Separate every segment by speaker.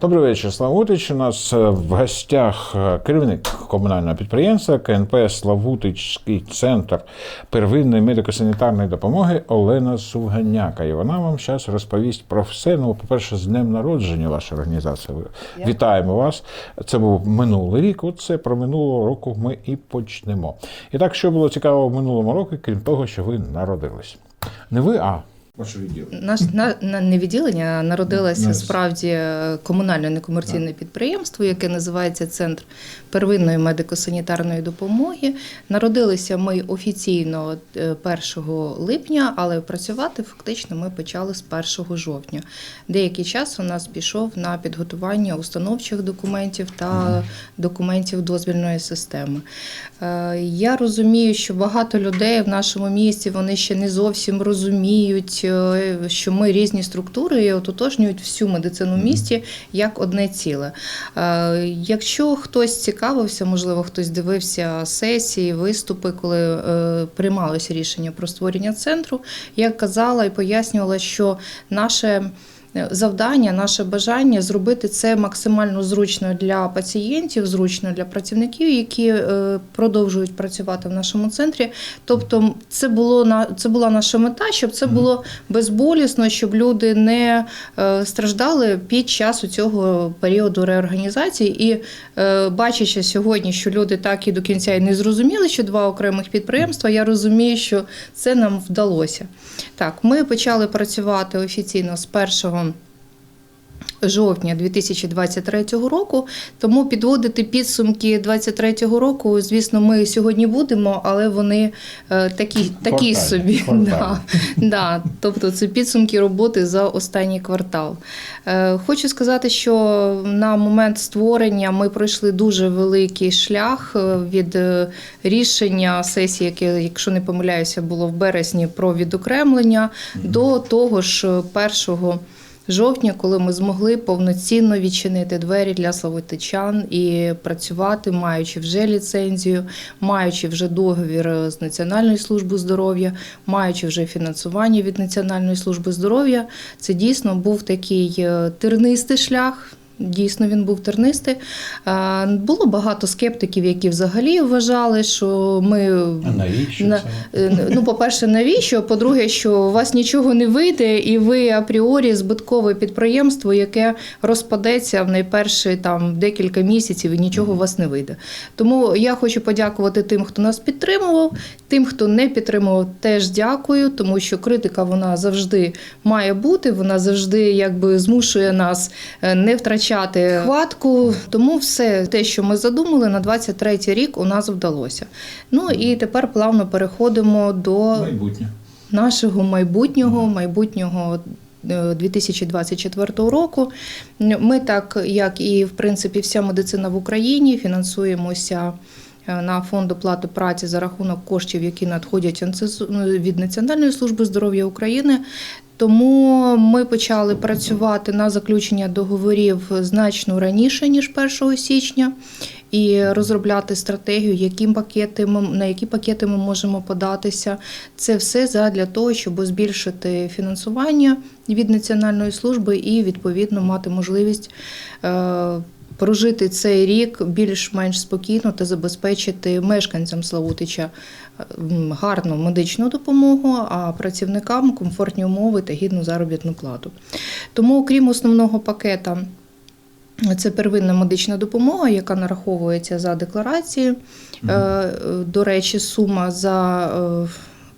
Speaker 1: Добрий вечір, Славутич. У нас е, в гостях е, керівник комунального підприємства КНП Славутичський центр первинної медико-санітарної допомоги Олена Сувганяка. І вона вам зараз розповість про все. Ну, по-перше, з днем народження вашої організації. Вітаємо вас. Це був минулий рік. Оце про минулого року ми і почнемо. І так, що було цікаво в минулому році, крім того, що ви народились. Не ви, а ваше відділення.
Speaker 2: Наш на, на не відділення а народилося справді е, комунальне некомерційне підприємство, яке називається Центр первинної медико-санітарної допомоги. Народилися ми офіційно е, 1 липня, але працювати фактично ми почали з 1 жовтня. Деякий час у нас пішов на підготування установчих документів та документів дозвільної системи. Е, Я розумію, що багато людей в нашому місті вони ще не зовсім розуміють, е, що ми різні структури і ототожнюють всю медицину в місті як одне ціле. Е, Якщо хтось цікавився, можливо, хтось дивився сесії, виступи, коли е, приймалося рішення про створення центру, я казала і пояснювала, що наше. Завдання, наше бажання зробити це максимально зручно для пацієнтів, зручно для працівників, які е, продовжують працювати в нашому центрі. Тобто, це було це була наша мета, щоб це було безболісно, щоб люди не е, страждали під час цього періоду реорганізації. І е, бачачи сьогодні, що люди так і до кінця і не зрозуміли, що два окремих підприємства, я розумію, що це нам вдалося. Так, ми почали працювати офіційно з 1 жовтня 2023 року. Тому підводити підсумки 2023 року, звісно, ми сьогодні будемо, але вони е, такі, такі
Speaker 1: Квартальні,
Speaker 2: собі.
Speaker 1: квартальні.
Speaker 2: Да, да, тобто це підсумки роботи за останній квартал. Е, Хочу сказати, що на момент створення ми пройшли дуже великий шлях е, від рішення сесії, яке, якщо не помиляюся, було в березні про відокремлення, до того ж першого жовтня, коли ми змогли повноцінно відчинити двері для славутичан і працювати, маючи вже ліцензію, маючи вже договір з Національною службою здоров'я, маючи вже фінансування від Національної служби здоров'я, це дійсно був такий е, тернистий шлях. Дійсно, він був тернистий. Було багато скептиків, які взагалі вважали, що ми
Speaker 1: А навіщо
Speaker 2: на-
Speaker 1: це?
Speaker 2: Е, Ну, по-перше, навіщо? По-друге, що у вас нічого не вийде, і ви апріорі збиткове підприємство, яке розпадеться в найперші там декілька місяців, і нічого у вас не вийде. Тому я хочу подякувати тим, хто нас підтримував, тим, хто не підтримував, теж дякую, тому що критика вона завжди має бути, вона завжди якби змушує нас е, не втрачати хватку. Тому все те, що ми задумали на 23-й рік, у нас вдалося. Ну і тепер плавно переходимо до
Speaker 1: Майбутнє.
Speaker 2: нашого майбутнього, майбутнього. е, 2024 року ми, так як і в принципі вся медицина в Україні, фінансуємося е, на фонд оплати праці за рахунок коштів, які надходять ну, від Національної служби здоров'я України. Тому ми почали працювати на заключення договорів значно раніше ніж 1 січня, і розробляти стратегію, які пакети ми, на які пакети ми можемо податися. Це все задля того, щоб збільшити фінансування від національної служби і відповідно мати можливість. Прожити цей рік більш-менш спокійно та забезпечити мешканцям Славутича гарну медичну допомогу, а працівникам комфортні умови та гідну заробітну плату. Тому, крім основного пакета, це первинна медична допомога, яка нараховується за декларації. Е, е, До речі, сума за е,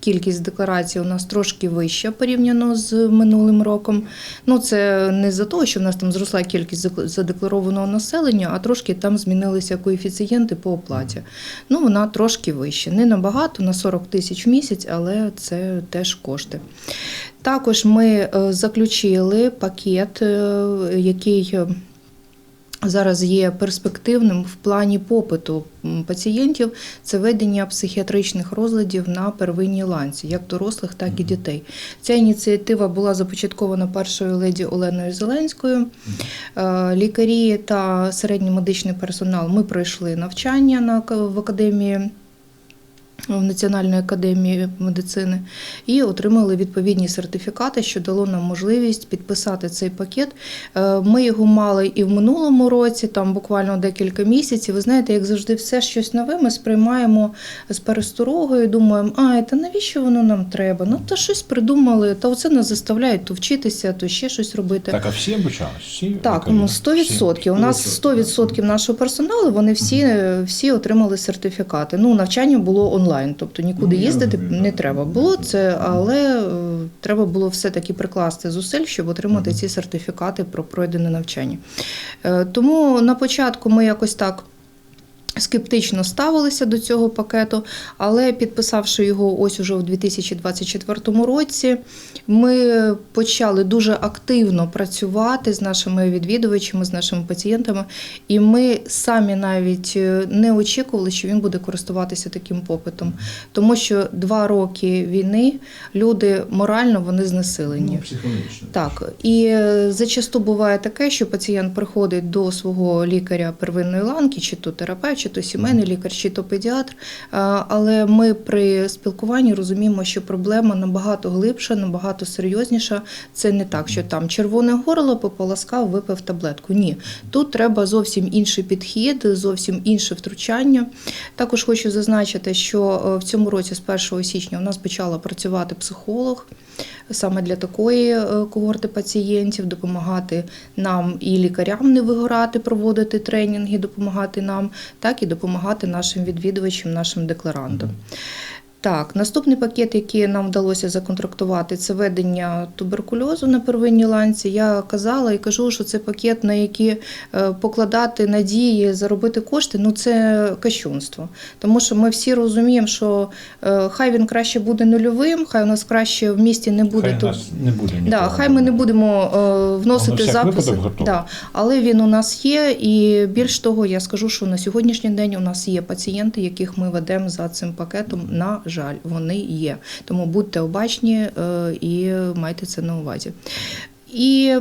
Speaker 2: кількість декларацій у нас трошки вища порівняно з минулим роком. Ну, це не за того, що в нас там зросла кількість задекларованого населення, а трошки там змінилися коефіцієнти по оплаті. Ну, вона трошки вища. Не набагато, на 40 тисяч в місяць, але це теж кошти. Також ми е, заключили пакет, е, який е, зараз є перспективним в плані попиту пацієнтів. Це ведення психіатричних розладів на первинній ланці, як дорослих, так і дітей. Ця ініціатива була започаткована першою леді Оленою Зеленською. Е, Лікарі та середній медичний персонал ми пройшли навчання в академії в Національної академії медицини і отримали відповідні сертифікати, що дало нам можливість підписати цей пакет. Е, Ми його мали і в минулому році, там буквально декілька місяців. Ви знаєте, як завжди, все щось нове ми сприймаємо з пересторогою. Думаємо, а та навіщо воно нам треба? Ну та щось придумали, та оце нас заставляють то вчитися, то ще щось робити.
Speaker 1: Так, а всі обучались? Всі
Speaker 2: Так, ну 100%. У нас 100% нашого персоналу, вони всі, всі отримали сертифікати. Ну, навчання було онлайн, тобто нікуди
Speaker 1: Ну,
Speaker 2: їздити не треба було це, але е, треба було все-таки прикласти зусиль, щоб отримати ці сертифікати про пройдене навчання. Е, Тому на початку ми якось так. Скептично ставилися до цього пакету, але підписавши його ось уже в 2024 році, ми почали дуже активно працювати з нашими відвідувачами, з нашими пацієнтами, і ми самі навіть е, не очікували, що він буде користуватися таким попитом, тому що два роки війни люди морально вони знесилені.
Speaker 1: Ну, психологічно.
Speaker 2: Так, і е, зачасту буває таке, що пацієнт приходить до свого лікаря первинної ланки, чи то терапевт, чи то сімейний лікар, чи то педіатр. Але ми при спілкуванні розуміємо, що проблема набагато глибша, набагато серйозніша. Це не так, що там червоне горло пополоскав, випив таблетку. Ні, тут треба зовсім інший підхід, зовсім інше втручання. Також хочу зазначити, що е, в цьому році, з 1 січня, у нас почала працювати психолог саме для такої е, когорти пацієнтів, допомагати нам і лікарям не вигорати, проводити тренінги, допомагати нам, так і допомагати нашим відвідувачам, нашим декларантам. Так, наступний пакет, який нам вдалося законтрактувати, це ведення туберкульозу на первинній ланці. Я казала і кажу, що це пакет, на який е, покладати надії, заробити кошти, ну це кощунство. Тому що ми всі розуміємо, що е, хай він краще буде нульовим, хай у нас краще в місті не буде
Speaker 1: Хай
Speaker 2: ту-
Speaker 1: нас не буде
Speaker 2: Да, хай ми не будемо е, вносити записи. Да, але він у нас є, і більш того, я скажу, що на сьогоднішній день у нас є пацієнти, яких ми ведемо за цим пакетом. На жаль, вони є. Тому будьте обачні е, і майте це на увазі. І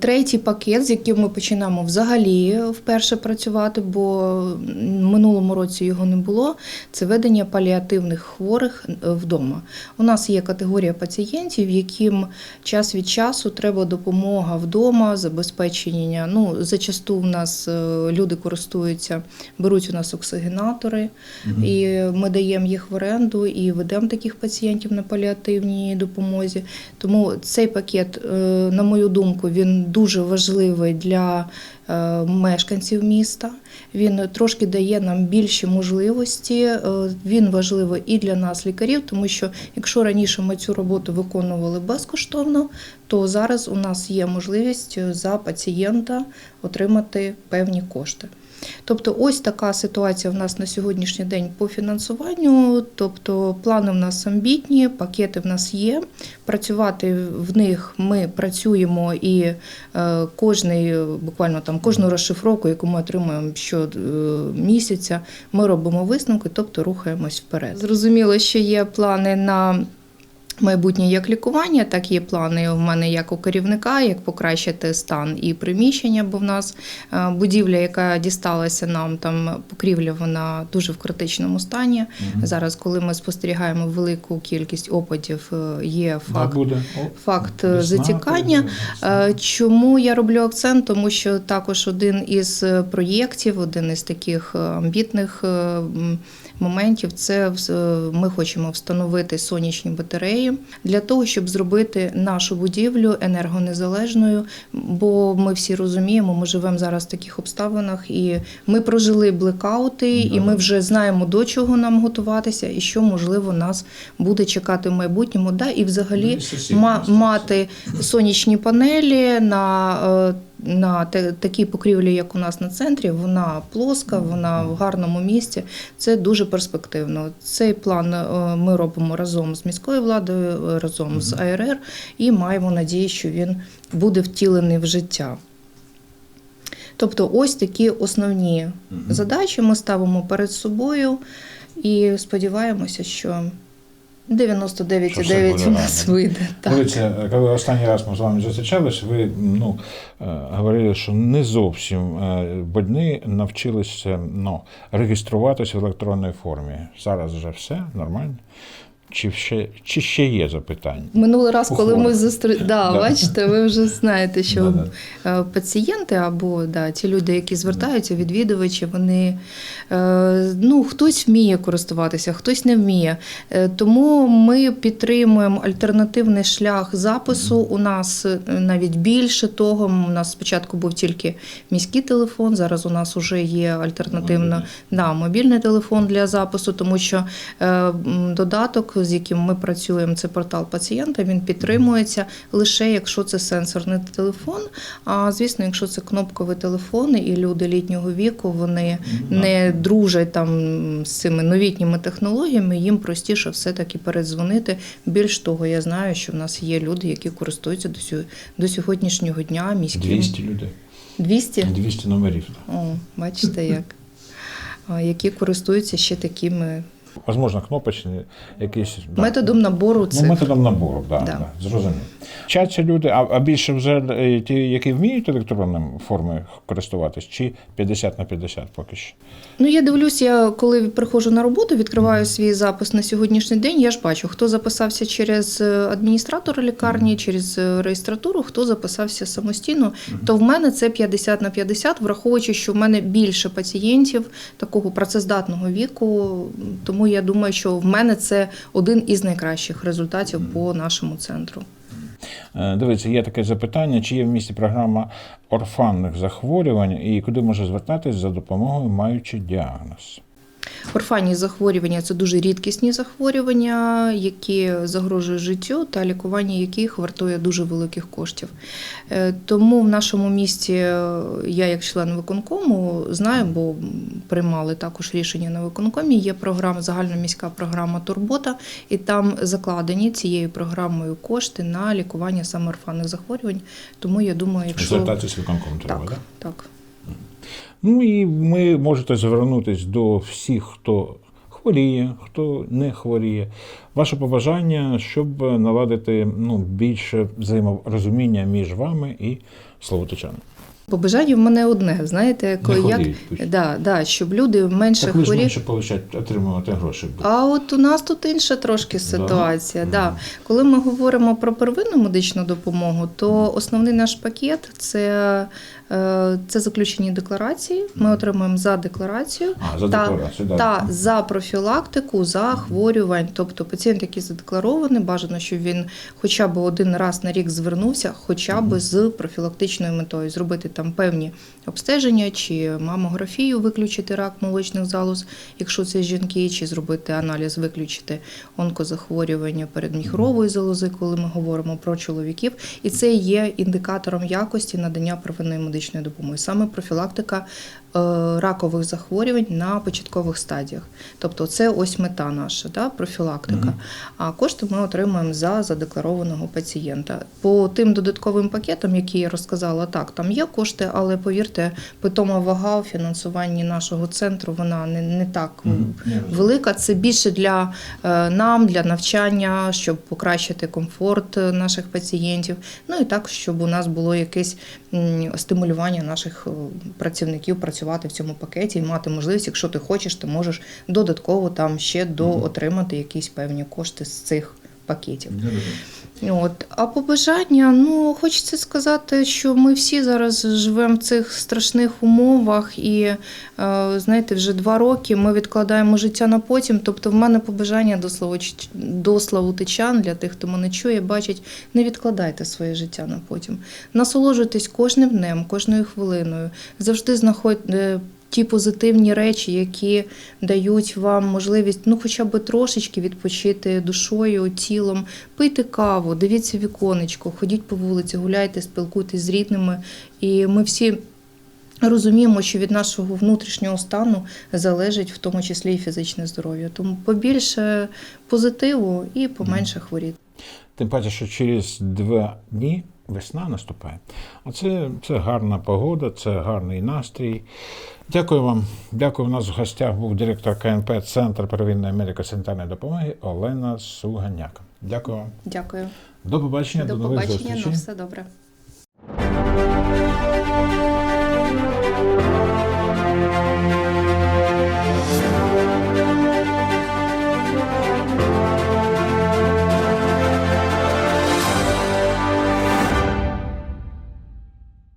Speaker 2: Третій пакет, з яким ми починаємо взагалі вперше працювати, бо в минулому році його не було. Це ведення паліативних хворих е, вдома. У нас є категорія пацієнтів, яким час від часу треба допомога вдома, забезпечення. Ну, зачасту в нас е, люди користуються, беруть у нас оксигенатори,
Speaker 1: Мгм.
Speaker 2: і ми даємо їх в оренду і ведемо таких пацієнтів на паліативній допомозі. Тому цей пакет, е, на мою думку, він дуже важливий для е, мешканців міста. Він трошки дає нам більші можливості. Е, Він важливий і для нас, лікарів, тому що якщо раніше ми цю роботу виконували безкоштовно, то зараз у нас є можливість за пацієнта отримати певні кошти. Тобто, ось така ситуація в нас на сьогоднішній день по фінансуванню. Тобто, плани в нас амбітні, пакети в нас є. Працювати в них ми працюємо і е, кожний, буквально там кожну розшифровку, яку ми отримуємо щомісяця, ми робимо висновки, тобто рухаємось вперед. Зрозуміло, що є плани на. Майбутнє як лікування, так є плани у мене як у керівника, як покращити стан і приміщення, бо в нас е, будівля, яка дісталася нам, там покрівля, вона дуже в критичному стані.
Speaker 1: Мгм.
Speaker 2: Зараз, коли ми спостерігаємо велику кількість опадів, е, є факт.
Speaker 1: буде.
Speaker 2: Факт,
Speaker 1: весна,
Speaker 2: затікання.
Speaker 1: весна.
Speaker 2: Е, Чому я роблю акцент? Тому що також один із проєктів, один із таких амбітних моментів це ми хочемо встановити сонячні батареї для того, щоб зробити нашу будівлю енергонезалежною. Бо ми всі розуміємо, ми живемо зараз в таких обставинах, і ми прожили блекаути, і ми вже знаємо до чого нам готуватися, і що можливо нас буде чекати в майбутньому. Да, і взагалі
Speaker 1: Ну,
Speaker 2: мати сонячні панелі на, е, на такій покрівлі, як у нас на центрі, вона плоска, вона в гарному місці. Це дуже перспективно. Цей план е, ми робимо разом з міською владою, разом з АРР, і маємо надію, що він буде втілений в життя. Тобто, ось такі основні задачі ми ставимо перед собою і сподіваємося, що 99,9
Speaker 1: буде
Speaker 2: у нас вийде. Так.
Speaker 1: Дивіться, коли останній раз ми з вами зустрічались, ви ну, е, говорили, що не зовсім е, больні навчилися ну, реєструватися в електронній формі. Зараз вже все нормально. Чи ще, чи ще є запитання?
Speaker 2: Минулий раз, коли ми зустрі... да,
Speaker 1: Да.
Speaker 2: бачите, ви вже знаєте, що е, пацієнти або да, ті люди, які звертаються, відвідувачі, вони е, ну, хтось вміє користуватися, хтось не вміє. Е, Тому ми підтримуємо альтернативний шлях запису. У нас навіть більше того. У нас спочатку був тільки міський телефон. Зараз у нас вже є альтернативно
Speaker 1: Мобільний.
Speaker 2: да, мобільний телефон для запису, тому що е, додаток, з яким ми працюємо, це портал пацієнта. Він підтримується лише якщо це сенсорний телефон. А звісно, якщо це кнопкові телефони і люди літнього віку, вони не дружать там з цими новітніми технологіями, їм простіше все-таки передзвонити. Більш того, я знаю, що в нас є люди, які користуються до до сьогоднішнього дня міським
Speaker 1: 200 людей.
Speaker 2: 200?
Speaker 1: 200 номерів.
Speaker 2: О, бачите як. Які користуються ще такими
Speaker 1: Возможно, кнопочні якісь. да.
Speaker 2: методом набору
Speaker 1: Ну, методом набору, да,
Speaker 2: Да.
Speaker 1: да. зрозуміло. Вчаться люди, а, а більше вже е, ті, які вміють електронним формою користуватись, чи 50 на 50 поки що?
Speaker 2: Ну, я дивлюсь, я коли приходжу на роботу, відкриваю свій запис на сьогоднішній день. Я ж бачу, хто записався через е, адміністратора лікарні, через е, реєстратуру, хто записався самостійно. То в мене це 50 на 50, враховуючи, що в мене більше пацієнтів такого працездатного віку. Тому я думаю, що в мене це один із найкращих результатів по нашому центру.
Speaker 1: Е, Дивіться, є таке запитання: чи є в місті програма орфанних захворювань і куди може звертатись за допомогою, маючи діагноз?
Speaker 2: Орфанні захворювання це дуже рідкісні захворювання, які загрожують життю та лікування яких вартує дуже великих коштів. Е, Тому в нашому місті е, я, як член виконкому, знаю, бо приймали також рішення на виконкомі. Є програма, загальноміська програма Турбота, і там закладені цією програмою кошти на лікування саме орфанних захворювань. Тому я думаю, якщо
Speaker 1: Звертатись виконком треба,
Speaker 2: так,
Speaker 1: так?
Speaker 2: так.
Speaker 1: Ну і ми можете звернутися до всіх, хто хворіє, хто не хворіє. Ваше побажання, щоб наладити ну, більше взаєморозуміння між вами і словотичанами.
Speaker 2: Побажання в мене одне, знаєте, коли як да, да, щоб люди менше
Speaker 1: Так ви ж
Speaker 2: хворіли.
Speaker 1: менше получать, отримувати гроші.
Speaker 2: А от у нас тут інша трошки ситуація. Да. Коли ми говоримо про первинну медичну допомогу, то основний наш пакет це, це заключені декларації. Ми отримуємо за декларацію
Speaker 1: А, за
Speaker 2: та,
Speaker 1: декларацію, да.
Speaker 2: та за профілактику захворювань. Тобто пацієнт, який задекларований, бажано, щоб він хоча б один раз на рік звернувся, хоча б з профілактичною метою, зробити там певні обстеження, чи мамографію, виключити рак молочних залоз, якщо це жінки, чи зробити аналіз, виключити онкозахворювання передміхрової залози, коли ми говоримо про чоловіків. І це є індикатором якості надання первинної медичної допомоги, саме профілактика ракових захворювань на початкових стадіях. Тобто, це ось мета наша, да, профілактика.
Speaker 1: Мгм.
Speaker 2: А кошти ми отримуємо за задекларованого пацієнта. По тим додатковим пакетам, які я розказала, так там є кошти, але повірте, питома вага у фінансуванні нашого центру вона не, не так.
Speaker 1: Ні,
Speaker 2: велика. Це більше для е, нам, для навчання, щоб покращити комфорт е, наших пацієнтів. Ну і так, щоб у нас було якесь стимулювання наших е, працівників працювати в цьому пакеті і мати можливість, якщо ти хочеш, ти можеш додатково там ще доотримати якісь певні кошти з цих пакетів. От. А побажання, ну хочеться сказати, що ми всі зараз живемо в цих страшних умовах, і е, знаєте, вже два роки ми відкладаємо життя на потім. Тобто, в мене побажання до Славоч- до Славутичан, для тих, хто мене чує, бачить, не відкладайте своє життя на потім. Насолоджуйтесь кожним днем, кожною хвилиною. Завжди знаходьте. Ті позитивні речі, які дають вам можливість, ну хоча б трошечки відпочити душою, тілом, пийте каву, дивіться віконечко, ходіть по вулиці, гуляйте, спілкуйтесь з рідними. І ми всі розуміємо, що від нашого внутрішнього стану залежить в тому числі і фізичне здоров'я. Тому побільше позитиву і поменше хворіти.
Speaker 1: Тим паче, що через два дні весна наступає. А це, це гарна погода, це гарний настрій. Дякую вам. Дякую. У нас в гостях був директор КНП Центр первинної медико-санітарної допомоги Олена Суганяк. Дякую вам.
Speaker 2: Дякую.
Speaker 1: До побачення, до,
Speaker 2: До
Speaker 1: нових
Speaker 2: побачення.
Speaker 1: зустрічей.
Speaker 2: На все добре.